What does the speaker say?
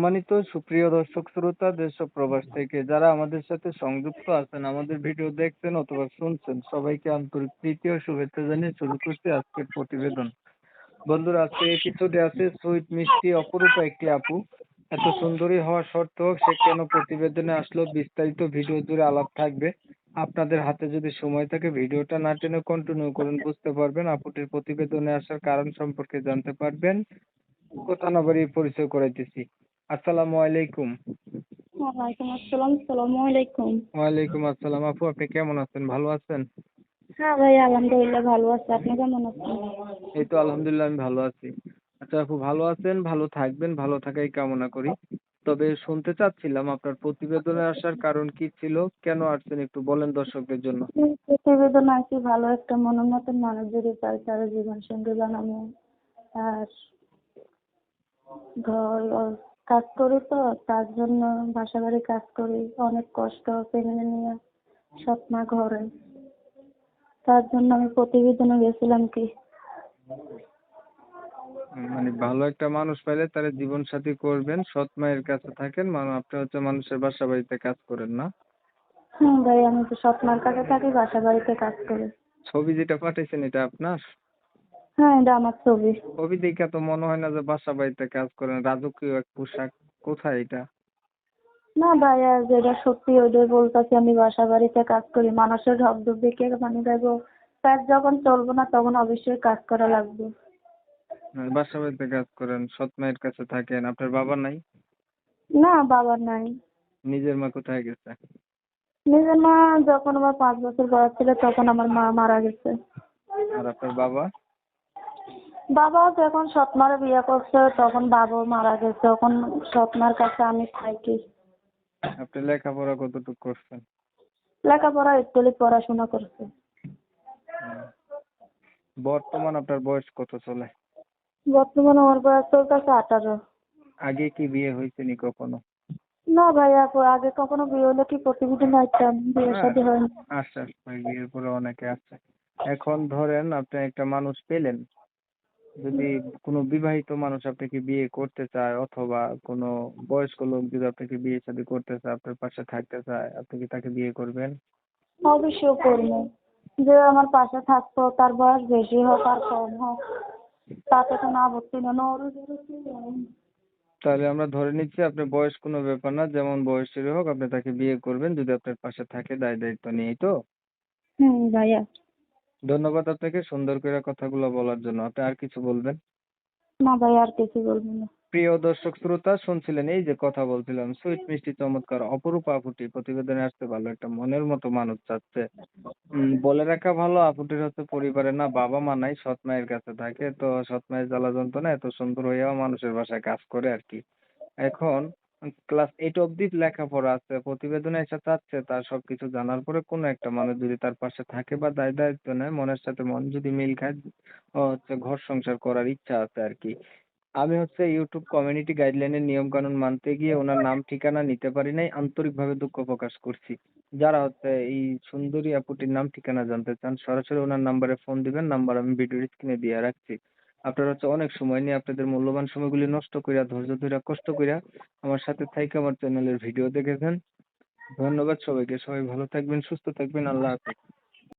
সম্মানিত সুপ্রিয় দর্শক শ্রোতা, দেশ ও প্রবাস থেকে যারা আমাদের সাথে সংযুক্ত আছেন, আমাদের ভিডিও দেখছেন অথবা শুনছেন, সবাইকে আন্তরিক প্রীতি ও শুভেচ্ছা জানিয়ে শুরু করছি আজকের প্রতিবেদন। বন্ধুরা, আজকে এপিসোডে আছে সুইট মিষ্টি, অপরূপা একটি আপু। এত সুন্দরী হওয়া সত্ত্বেও সে কেন প্রতিবেদনে আসলো বিস্তারিত ভিডিও জুড়ে আলাপ থাকবে। আপনাদের হাতে যদি সময় থাকে, ভিডিওটা না টেনে কন্টিনিউ করুন, বুঝতে পারবেন আপুটির প্রতিবেদনে আসার কারণ সম্পর্কে জানতে পারবেন। কথা না বাড়িয়ে পরিচয় করাইতেছি। আসসালামু আলাইকুম। ওয়ালাইকুম আসসালাম সালামু আলাইকুম। ওয়ালাইকুম আসসালাম। আপু আপনি কেমন আছেন? ভালো আছেন? হ্যাঁ ভাই আলহামদুলিল্লাহ ভালো আছি। আপনি কেমন আছেন? এই তো আলহামদুলিল্লাহ আমি ভালো আছি। আচ্ছা আপু ভালো আছেন? ভালো থাকবেন ভালো থাকাই কামনা করি। তবে শুনতে চাচ্ছিলাম আপনার প্রতিবেদনে আসার কারণ কি ছিল? কেন আসছেন একটু বলেন দর্শকদের জন্য। প্রতিবেদন আছি ভালো একটা মনের মতন মানুষ যদি পাই তার জীবন সঙ্গী বানাবো আর ঘর কাজ করি তো তার জন্য বাসা বাড়ি কাজ করি অনেক কষ্ট ফ্যামিলি নিয়ে মা ঘরে। তার জন্য আমি প্রতিবেদনে গেছিলাম কি। মানে ভালো একটা মানুষ পাইলে তার জীবন সাথী করবেন সৎ মায়ের কাছে থাকেন মানে আপনি হচ্ছে মানুষের বাসা বাড়িতে কাজ করেন না। হুম ভাই আমি তো সৎ মার কাছে থাকি বাসা বাড়িতে কাজ করি। ছবি যেটা পাঠিয়েছেন এটা আপনার? হ্যাঁ এটা আমার ছবি। ছবি দেখে তো মনে হয় না যে বাসা বাড়িতে কাজ করেন। রাজকীয় এক পোশাক কোথায় এটা? না ভাইয়া যেটা সত্যি ওইটাই বলতেছি আমি বাসা বাড়িতে কাজ করি মানুষের ঢপ দেখে মানে দেখব কাজ যখন চলবো না তখন অবশ্যই কাজ করা লাগবে। বাসা বাড়িতে কাজ করেন সৎ মায়ের কাছে থাকেন। আপনার বাবা নাই? না বাবা নাই। নিজের মা কোথায় গেছে? নিজের মা যখন আমার পাঁচ বছর বয়স ছিল তখন আমার মা মারা গেছে। আর আপনার বাবা? বাবা যখন সৎমারে বিয়ে করছে তখন বাবাও মারা গেছে তখন সৎমার কাছে আমি থাকি। আপনি লেখাপড়া কতটুকু করছেন? লেখাপড়া একটুলি পড়াশোনা করছে। বর্তমান আপনার বয়স কত চলে? বর্তমান আমার বয়স চলতেছে আঠারো। আগে কি বিয়ে হয়েছে নি কখনো? না ভাইয়া আগে কখনো বিয়ে হলে কি প্রতিবেদন আসতাম বিয়ে শাদী আচ্ছা আচ্ছা বিয়ের পরে অনেকে আছে। এখন ধরেন আপনি একটা মানুষ পেলেন যদি কোনো বিবাহিত মানুষ আপনাকে বিয়ে করতে চায় অথবা কোনো বয়স্ক লোক যদি আপনাকে বিয়ে শাদী করতে চায় আপনার পাশে থাকতে চায় আপনি কি তাকে বিয়ে করবেন? অবশ্যই করব। যে আমার পাশে থাকতো তার বয়স বেশি হোক আর কম হোক তাতে কোনো আপত্তি নেই। না ওর তাহলে আমরা ধরে নিচ্ছি আপনার বয়স কোনো ব্যাপার না যেমন বয়সেরই হোক আপনি তাকে বিয়ে করবেন যদি আপনার পাশে থাকে দায় দায়িত্ব নিয়েই তো। হুম ভাইয়া। ধন্যবাদ আপনাকে সুন্দর করে কথাগুলো বলার জন্য। আপনি আর কিছু বলবেন? না ভাই আর কিছু বলব না। প্রিয় দর্শক শ্রোতা শুনছিলেন এই যে কথা বলছিলাম সুইট মিষ্টি চমৎকার অপরূপ আপুটি প্রতিবেদনে আসতে ভালো একটা মনের মতো মানুষ চাচ্ছে। বলে রাখা ভালো আপুটির হচ্ছে পরিবারে না বাবা মা নাই সৎ মায়ের কাছে থাকে তো সৎ মায়ের জ্বালা যন্ত্রণা এত সুন্দর হইয়াও মানুষের বাসায় কাজ করে আর কি। এখন ক্লাস এইট অব্দি লেখাপড়া আছে, প্রতিবেদনে এসে চাচ্ছে, তার সবকিছু জানার পরে কোনো একটা মানুষ যদি তার পাশে থাকে বা দায় দায়িত্ব নেয়, মনের সাথে মন যদি মিল খায় হচ্ছে ঘর সংসার করার ইচ্ছা আছে আর কি। আমি হচ্ছে ইউটিউব কমিউনিটি গাইডলাইনের নিয়ম কানুন মানতে গিয়ে ওনার নাম, ঠিকানা নিতে পারি নাই, আন্তরিকভাবে দুঃখ প্রকাশ করছি। যারা হচ্ছে এই সুন্দরী আপুটির নাম, ঠিকানা জানতে চান, সরাসরি ওনার নাম্বারে ফোন দিবেন নাম্বার আমি ভিডিওর স্ক্রিনে দিয়ে রাখছি। আপনারা হচ্ছে অনেক সময় নিয়ে আপনাদের মূল্যবান সময়গুলি নষ্ট কইরা ধৈর্য ধরিয়া, কষ্ট কইরা আমার সাথে থাইকা আমার চ্যানেলের ভিডিও দেখেছেন। ধন্যবাদ সবাইকে। সবাই ভালো থাকবেন, সুস্থ থাকবেন। আল্লাহ হাফেজ।